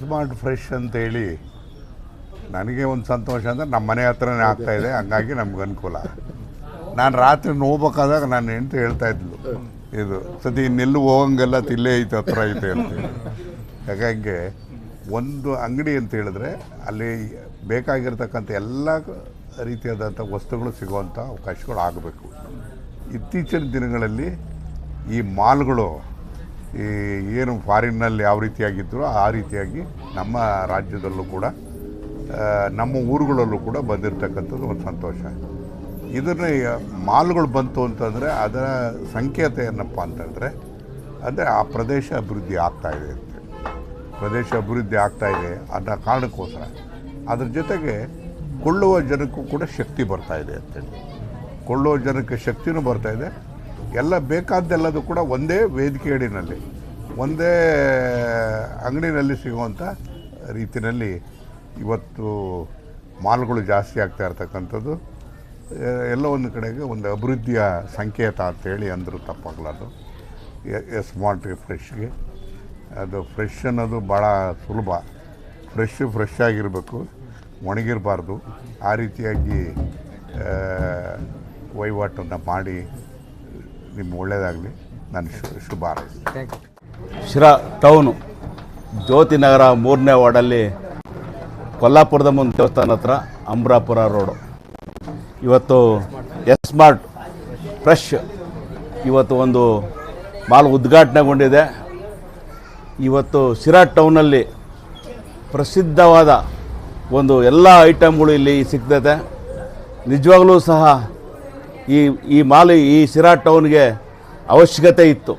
Smart fresh ಅಂತೇಳಿ ನನಗೆ ಒಂದು ಸಂತೋಷ ಅಂದರೆ ನಮ್ಮ ಮನೆ ಹತ್ರನೇ ಆಗ್ತಾ ಇದೆ, ಹಂಗಾಗಿ ನಮ್ಗೆ ಅನುಕೂಲ. ನಾನು ರಾತ್ರಿ ನೋಡ್ಬೇಕಾದಾಗ ನಾನು ಹೆಂಡ್ತಿ ಹೇಳ್ತಾ ಇದ್ಲು, ಇದು ಸತಿ ಇನ್ನೆಲ್ಲೂ ಹೋಗಂಗೆಲ್ಲ ತಿಲ್ಲೇ ಐತೆ, ಹತ್ರ ಐತೆ ಅಂತ ಹಾಗಾಗಿ ಒಂದು ಅಂಗಡಿ ಅಂತ ಹೇಳಿದ್ರೆ ಅಲ್ಲಿ ಬೇಕಾಗಿರ್ತಕ್ಕಂಥ ಎಲ್ಲ ರೀತಿಯಾದಂಥ ವಸ್ತುಗಳು ಸಿಗುವಂಥ ಅವಕಾಶಗಳು ಆಗಬೇಕು. ಇತ್ತೀಚಿನ ದಿನಗಳಲ್ಲಿ ಈ ಮಾಲ್ಗಳು ಈ ಏನು ಫಾರಿನ್ನಲ್ಲಿ ಯಾವ ರೀತಿಯಾಗಿದ್ದರೂ ಆ ರೀತಿಯಾಗಿ ನಮ್ಮ ರಾಜ್ಯದಲ್ಲೂ ಕೂಡ ನಮ್ಮ ಊರುಗಳಲ್ಲೂ ಕೂಡ ಬಂದಿರತಕ್ಕಂಥದ್ದು ಒಂದು ಸಂತೋಷ. ಇದನ್ನು ಮಾಲ್ಗಳು ಬಂತು ಅಂತಂದರೆ ಅದರ ಸಂಕೇತ ಏನಪ್ಪ ಅಂತಂದರೆ, ಅಂದರೆ ಆ ಪ್ರದೇಶ ಅಭಿವೃದ್ಧಿ ಆಗ್ತಾಯಿದೆ ಅಂತ. ಪ್ರದೇಶ ಅಭಿವೃದ್ಧಿ ಆಗ್ತಾ ಇದೆ ಅನ್ನೋ ಕಾರಣಕ್ಕೋಸ್ಕರ. ಅದ್ರ ಜೊತೆಗೆ ಕೊಳ್ಳುವ ಜನಕ್ಕೂ ಕೂಡ ಶಕ್ತಿ ಬರ್ತಾ ಇದೆ ಅಂತೇಳಿ. ಕೊಳ್ಳುವ ಜನಕ್ಕೆ ಶಕ್ತಿನೂ ಬರ್ತಾಯಿದೆ ಎಲ್ಲ ಬೇಕಾದ್ದೆಲ್ಲದು ಕೂಡ ಒಂದೇ ವೇದಿಕೆ ಅಡಿನಲ್ಲಿ ಒಂದೇ ಅಂಗಡಿನಲ್ಲಿ ಸಿಗುವಂಥ ರೀತಿಯಲ್ಲಿ ಇವತ್ತು ಮಾಲ್ಗಳು ಜಾಸ್ತಿ ಆಗ್ತಾ ಇರ್ತಕ್ಕಂಥದ್ದು. ಎಲ್ಲ ಒಂದು ಕಡೆಗೆ ಒಂದು ಅಭಿವೃದ್ಧಿಯ ಸಂಕೇತ ಅಂತೇಳಿ ಅಂದರೂ ತಪ್ಪಾಗಲಾರ್ದು. ಸ್ಮಾರ್ಟ್ ಫ್ರೆಶ್ಗೆ. ಅದು ಫ್ರೆಶ್ ಅನ್ನೋದು ಭಾಳ ಸುಲಭ. ಫ್ರೆಶ್ ಫ್ರೆಶ್ ಆಗಿರಬೇಕು, ಒಣಗಿರಬಾರ್ದು. ಆ ರೀತಿಯಾಗಿ ವಹಿವಾಟನ್ನು ಮಾಡಿ ನಿಮ್ಗೆ ಒಳ್ಳೆಯದಾಗಲಿ ನಾನು ಶುಭ ಹಾರೈಸ್ತೀನಿ. ಶಿರಾ ಟೌನು ಜ್ಯೋತಿನಗರ ಮೂರನೇ ವಾರ್ಡಲ್ಲಿ ಕೊಲ್ಲಾಪುರದ ಮುಂದೆ ದೇವಸ್ಥಾನ ಹತ್ರ ಅಂಬ್ರಾಪುರ ರೋಡು. ಇವತ್ತು ಎಸ್ ಸ್ಮಾರ್ಟ್ ಫ್ರೆಶ್ ಇವತ್ತು ಒಂದು ಮಾಲ್ ಉದ್ಘಾಟನೆಗೊಂಡಿದೆ. ಇವತ್ತು ಶಿರಾ ಟೌನಲ್ಲಿ ಪ್ರಸಿದ್ಧವಾದ ಒಂದು ಎಲ್ಲ ಐಟಮ್ಗಳು ಇಲ್ಲಿ ಸಿಗ್ತದೆ. ನಿಜವಾಗಲೂ ಸಹ ಈ ಈ ಮಾಲ್, ಈ ಶಿರಾ ಟೌನ್ಗೆ ಅವಶ್ಯಕತೆ ಇತ್ತು.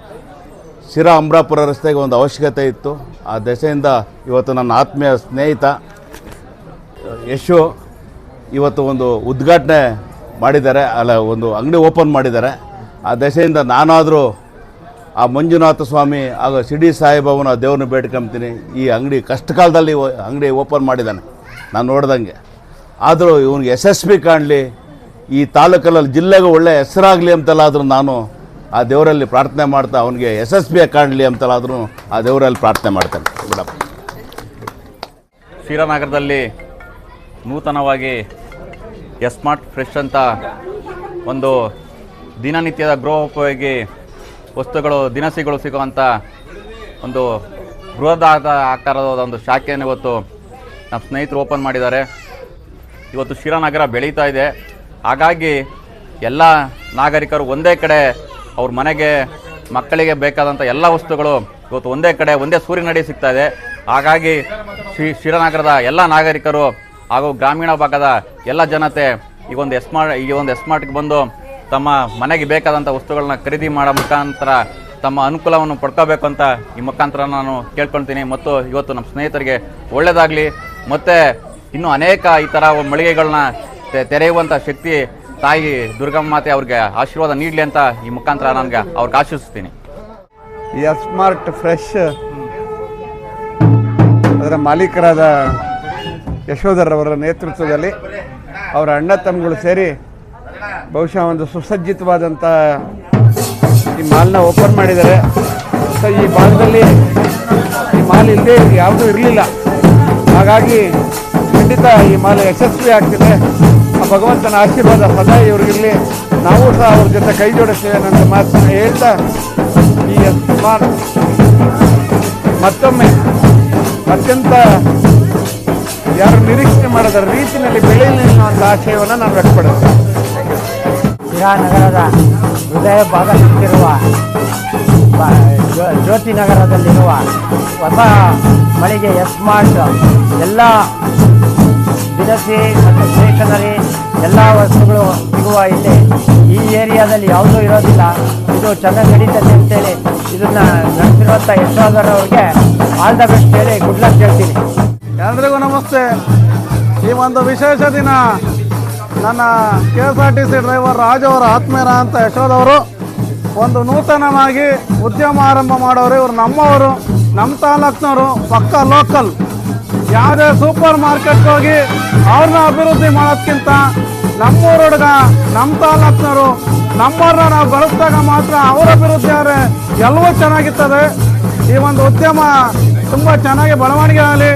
ಸಿರಾ ಅಮ್ರಾಪುರ ರಸ್ತೆಗೆ ಒಂದು ಅವಶ್ಯಕತೆ ಇತ್ತು. ಆ ದೆಸೆಯಿಂದ ಇವತ್ತು ನನ್ನ ಆತ್ಮೀಯ ಸ್ನೇಹಿತ, ಯಶು ಇವತ್ತು ಒಂದು ಉದ್ಘಾಟನೆ ಮಾಡಿದ್ದಾರೆ, ಅಲ್ಲ, ಒಂದು ಅಂಗಡಿ ಓಪನ್ ಮಾಡಿದ್ದಾರೆ. ಆ ದೆಸೆಯಿಂದ ನಾನಾದರೂ ಆ ಮಂಜುನಾಥ ಸ್ವಾಮಿ ಹಾಗೂ ಶಿಡಿ ಸಾಯಿಬಾಬನ ದೇವ್ರನ್ನ ಬೇಡ್ಕೊಂತೀನಿ. ಈ ಅಂಗಡಿ ಕಷ್ಟ ಕಾಲದಲ್ಲಿ ಅಂಗಡಿ ಓಪನ್ ಮಾಡಿದ್ದಾನೆ. ನಾನು ನೋಡ್ದಂಗೆ. ಆದರೂ ಇವನಿಗೆ ಯಶಸ್ವಿ ಕಾಣಲಿ. ಈ ತಾಲೂಕಲ್ಲಿ ಜಿಲ್ಲೆಗೆ ಒಳ್ಳೆಯ ಹೆಸರಾಗಲಿ ಅಂತಲಾದರೂ ನಾನು ಆ ದೇವರಲ್ಲಿ ಪ್ರಾರ್ಥನೆ ಮಾಡ್ತಾ ಅವನಿಗೆ ಯಶಸ್ವಿಯಾಗಿ ಕಾಣಲಿ ಅಂತಲಾದರೂ ಆ ದೇವರಲ್ಲಿ ಪ್ರಾರ್ಥನೆ ಮಾಡ್ತೇನೆ. ಮೇಡಮ್ ಶ್ರೀರಾಮನಗರದಲ್ಲಿ ನೂತನವಾಗಿ ಎಸ್ಮಾರ್ಟ್ ಫ್ರೆಶ್ ಅಂತ ಒಂದು ದಿನನಿತ್ಯದ ಗೃಹೋಪಯೋಗಿ ವಸ್ತುಗಳು, ದಿನಸಿಗಳು ಸಿಗುವಂಥ ಒಂದು ಬೃಹದಾದ ಆಕಾರದ ಒಂದು ಶಾಖೆಯನ್ನು ಇವತ್ತು ನಮ್ಮ ಸ್ನೇಹಿತರು ಓಪನ್ ಮಾಡಿದ್ದಾರೆ. ಇವತ್ತು ಶಿರಾನಗರ ಬೆಳೀತಾ ಇದೆ. ಹಾಗಾಗಿ ಎಲ್ಲ ನಾಗರಿಕರು ಒಂದೇ ಕಡೆ ಅವ್ರ ಮನೆಗೆ, ಮಕ್ಕಳಿಗೆ ಬೇಕಾದಂಥ ಎಲ್ಲ ವಸ್ತುಗಳು ಇವತ್ತು ಒಂದೇ ಕಡೆ, ಒಂದೇ ಸೂರ್ಯನಡಿ ಸಿಗ್ತಾ ಇದೆ. ಹಾಗಾಗಿ ಶ್ರೀ ಶಿರಾನಗರದ ಎಲ್ಲ ನಾಗರಿಕರು ಹಾಗೂ ಗ್ರಾಮೀಣ ಭಾಗದ ಎಲ್ಲ ಜನತೆ ಈ ಒಂದು ಎಸ್ಮಾರ್ಟ್, ಈ ಒಂದು ಎಸ್ಮಾರ್ಟ್ಗೆ ಬಂದು ತಮ್ಮ ಮನೆಗೆ ಬೇಕಾದಂಥ ವಸ್ತುಗಳನ್ನ ಖರೀದಿ ಮಾಡೋ ಮುಖಾಂತರ ತಮ್ಮ ಅನುಕೂಲವನ್ನು ಪಡ್ಕೋಬೇಕು ಅಂತ ಈ ಮುಖಾಂತರ ನಾನು ಕೇಳ್ಕೊಳ್ತೀನಿ. ಮತ್ತು ಇವತ್ತು ನಮ್ಮ ಸ್ನೇಹಿತರಿಗೆ ಒಳ್ಳೆಯದಾಗಲಿ ಮತ್ತು ಇನ್ನೂ ಅನೇಕ ಈ ಥರ ಮಳಿಗೆಗಳನ್ನ ತೆರೆಯುವಂಥ ಶಕ್ತಿ ತಾಯಿ ದುರ್ಗಮ್ಮ ಮಾತೆ ಅವ್ರಿಗೆ ಆಶೀರ್ವಾದ ನೀಡಲಿ ಅಂತ ಈ ಮುಖಾಂತರ ನನಗೆ ಅವ್ರಿಗೆ ಆಶಿಸ್ತೀನಿ ಸ್ಮಾರ್ಟ್ ಫ್ರೆಶ್ ಅದರ ಮಾಲೀಕರಾದ ಯಶೋಧರವರ ನೇತೃತ್ವದಲ್ಲಿ ಅವರ ಅಣ್ಣ ತಮ್ಮಗಳು ಸೇರಿ ಬಹುಶಃ ಒಂದು ಸುಸಜ್ಜಿತವಾದಂಥ ಈ ಮಾಲ್ನ ಓಪನ್ ಮಾಡಿದ್ದಾರೆ. ಸೊ, ಈ ಭಾಗದಲ್ಲಿ ಈ ಮಾಲ್ ಇಲ್ಲದೆ ಯಾವುದೂ ಇರಲಿಲ್ಲ. ಹಾಗಾಗಿ ಖಂಡಿತ ಈ ಮಾಲ್ ಯಶಸ್ವಿ ಆಗ್ತಿದೆ. ಆ ಭಗವಂತನ ಆಶೀರ್ವಾದ ಪದ ಇವರಿಗಿರಲಿ ನಾವು ಸಹ ಅವ್ರ ಜೊತೆ ಕೈ ಜೋಡಿಸ್ತೇವೆ ಅನ್ನೋ ಮಾತನ್ನು ಹೇಳ್ತಾ ಈ ಸುಮಾರು ಮತ್ತೊಮ್ಮೆ ಅತ್ಯಂತ ಯಾರು ನಿರೀಕ್ಷೆ ಮಾಡದ ರೀತಿಯಲ್ಲಿ ಬೆಳೆಯಲಿ ಅನ್ನುವಂಥ ಆಶಯವನ್ನು ನಾನು ವ್ಯಕ್ತಪಡಿಸ್ತೇನೆ. ನಗರದ ಹೃದಯ ಬ- ಜ್ಯೋ- ಜ್ಯೋತಿ ನಗರದಲ್ಲಿರುವ ಹೊಸ ಮಳಿಗೆ ಸ್ಮಾರ್ಟ್ ಎಲ್ಲ ದಿನಸಿ ಮತ್ತು ಸ್ಟೇಷನರಿ ಎಲ್ಲ ವಸ್ತುಗಳು ಸಿಗುವ ಇಲ್ಲಿ. ಈ ಏರಿಯಾದಲ್ಲಿ ಯಾವುದೂ ಇರೋದಿಲ್ಲ. ಇದು ಚೆನ್ನಾಗಿ ನಡೀತದೆ ಅಂತೇಳಿ ಇದನ್ನು ನಡೆಸಿರುವಂಥ ಯಶೋಧರ್ ಆಲ್ ದ ಬೆಸ್ಟ್ ಹೇಳಿ ಗುಡ್ ಲಕ್ ಹೇಳ್ತೀನಿ. ಎಲ್ರಿಗೂ ನಮಸ್ತೆ. ಈ ಒಂದು ವಿಶೇಷ ದಿನ ನನ್ನ K S R T C driver Raju ಅವರ ಆತ್ಮೀಯರ ಅಂತ ಯಶೋದವರು ಒಂದು ನೂತನವಾಗಿ ಉದ್ಯಮ ಆರಂಭ ಮಾಡೋರು ಇವರು ನಮ್ಮವರು, ನಮ್ಮ ತಾಲೂಕ್ನವರು, ಪಕ್ಕ ಲೋಕಲ್. ಯಾವುದೇ ಸೂಪರ್ ಮಾರ್ಕೆಟ್ ಹೋಗಿ ಅವ್ರನ್ನ ಅಭಿವೃದ್ಧಿ ಮಾಡೋದ್ಕಿಂತ ನಮ್ಮೂರ ಹುಡುಗ ನಮ್ಮ ತಾಲೂಕ್ನವರು, ನಮ್ಮವ್ರನ್ನ ನಾವು ಬಳಸಿದಾಗ ಮಾತ್ರ ಅವ್ರ ಅಭಿವೃದ್ಧಿ ಆದರೆ ಎಲ್ಲವೂ ಚೆನ್ನಾಗಿರ್ತದೆ. ಈ ಒಂದು ಉದ್ಯಮ ತುಂಬ ಚೆನ್ನಾಗಿ ಬೆಳವಣಿಗೆ ಆಗಲಿ.